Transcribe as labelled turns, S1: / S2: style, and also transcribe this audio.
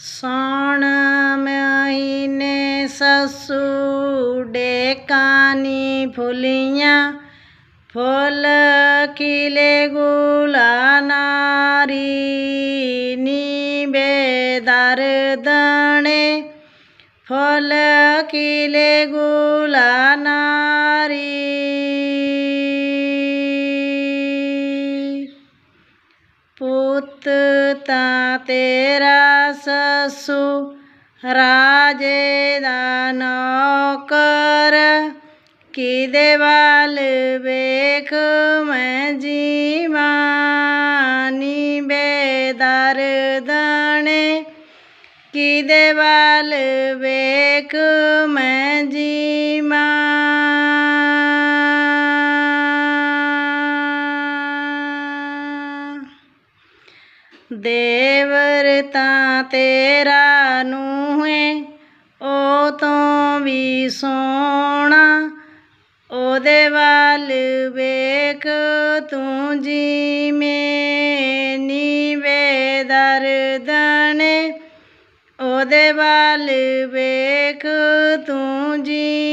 S1: सौणमयने ससुडे कानी फुलियाँ, फुल खिले गुला नारी बेदार दणे, फूल खिले गुला नारी। पुत तेरा ਪਸੂ ਰਾਜੇ ਦਾ ਨੌਕਰ ਕਿਦੇ ਵੱਲ ਵੇਖ ਮੈਂ ਜੀਵਾਂ ਨੀ ਬੇਦਰ ਦਣੇ ਕਿਦੇ ਵੱਲ ਵੇਖ ਮੈਂ ਜੀਵਾਂ ਦੇਵਰ ਤਾਂ ਤੇਰਾ ਨੂੰਹੇ, ਉਹ ਤੋਂ ਵੀ ਸੋਣਾ ਉਹਦੇ ਵੱਲ ਵੇਖ ਤੂੰ ਜਿਵੇਂ ਨੀ ਬੇਦਰ ਦਣੇ ਉਹਦੇ ਵੱਲ ਵੇਖ ਤੂੰ ਜੀ